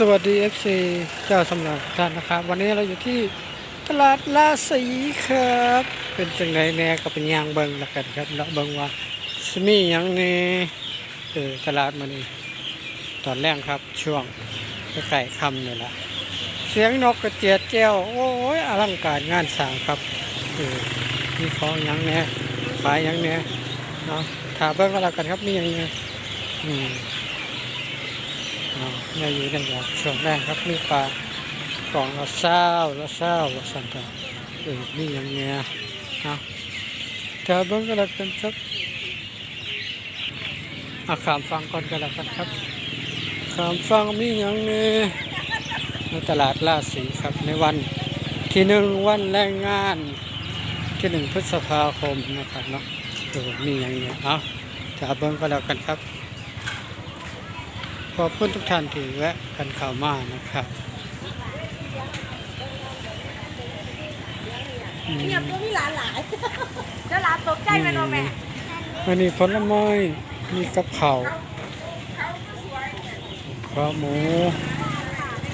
สวัสดี FC เจ้าสำนักท่านนะครับ วันนี้เราอยู่ที่ตลาดลาสีครับ เป็นจังไรแน่ก็เป็นยางเบิงล้วกันครับเราเบิงว่าสมีหยังนี่เออตลาดมันนี่ตอนแรกครับช่วงใกล้ค่ำนี่แหละเสียงนกกระเจียดแจ้วโอ้ยอลังการงานสร้างครับเออมีของยังแน่ขายหยังแน่เนาะถามเบิ่งก็แล้วกันครับมีหยังไงอืม นี่ยอยู่ในอย่างช่วงแรกครับมีปลากล่องละเศร้าละเศร้าละสันตาเออมีอย่างเงี้ยนะถ้าเบิ่งก็แล้วกันครับอาขามฟังก่อนก็แล้วกันครับขามฟังมีอย่างเนี้ในตลาดล่าสีครับในวันที่หนึ่งวันแรงงานที่หนึ่งพฤษภาคมนะครับเนาะเออมีอย่างเงี้ยเอาถ้าเบิ่งก็แล้วกันครับ ขอบคุณทุกท่านที่แวะกันเข้ามานะครับอืมเนี่ยตัวมีหลานหลายเจ้าหลานตกใจไหมน้องแม่วันนี้ผลไม้มีกับข้าวข้าวหมู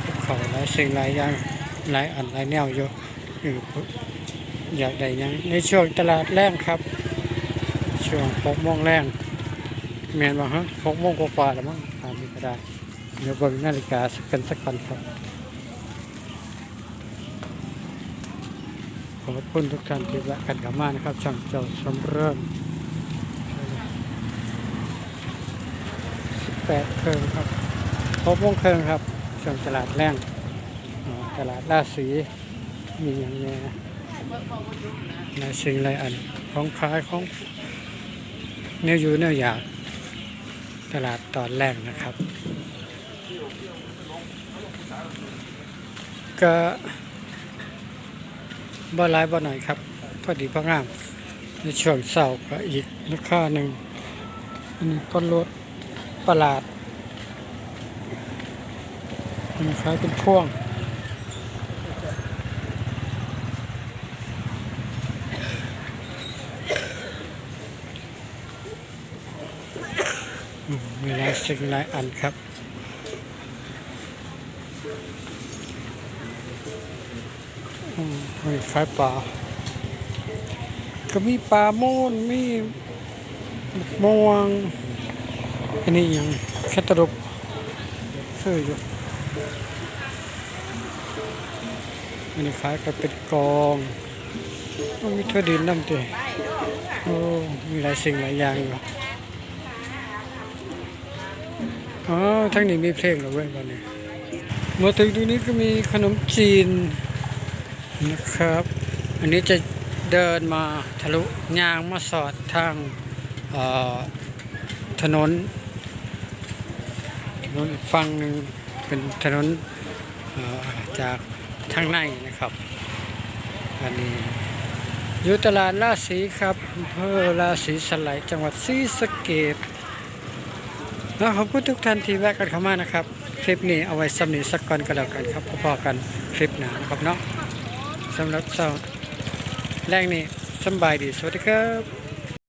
กับข้าวหลายสิ่งหลายอย่างหลายอันหลายแนวอยู่เอออยากได้หยังในช่วงตลาดแรงครับ ช่วงหกโมงแรงแมนบ่ฮะหกโมงกว่าๆแล้วมั้ง ตาเดี๋ยวเบิ่งนาฬิกาสักกันสักก่อนครับ ขอบคุณทุกท่านที่แวะกันเข้ามานะครับ ช่างเจ้าสำเริ่ม18เครื่องครับหกโมงเครื่องครับ ช่วงตลาดแรงตลาดราศีมีอย่างเงี้ยหลายสิ่งหลายอันของขายของเนื้ออยู่เนื้ออยาก ตลาดตอนแรกนะครับ ก็บ่หลายบ่หน่อยครับ พอดีพองาม ในช่วงเสาร์ก็อีกราคาหนึ่งอันนี้ก็รถประหลาดมันคล้ายเป็นพ่วง มีหลายสิ่งหลายอันครับอืมมีคล้ายปลาก็มีปลาโมนมีมะม่วงอันนี้ยังแคตตลูปคืออยู่อันนี้ขายกันเป็นกองโอ้มีทั่วดินน้ำเตะโอ้มีหลายสิ่งหลายอย่างอยู่ อ๋อทั้งนี้มีเพลงเหรอเว้ยวันนี้มาถึงตรงนี้ก็มีขนมจีนนะครับ อันนี้จะเดินมาทะลุยางมาสอดทางถนนถนนฝั่งหนึ่งเป็นถนนจากทางในนะครับอันนี้อยู่ตลาดราศีครับอำเภอราศีสไลยจังหวัดศรีสะเกษ แล้วขอบคุณทุกท่านที่แวะกันเข้ามานะครับ คลิปนี้เอาไว้สำนีสักก่อนก็แล้วกันครับพอๆกันคลิปหน้านะครับเนาะสำหรับเช้าแรกนี้สบายดีสวัสดีครับ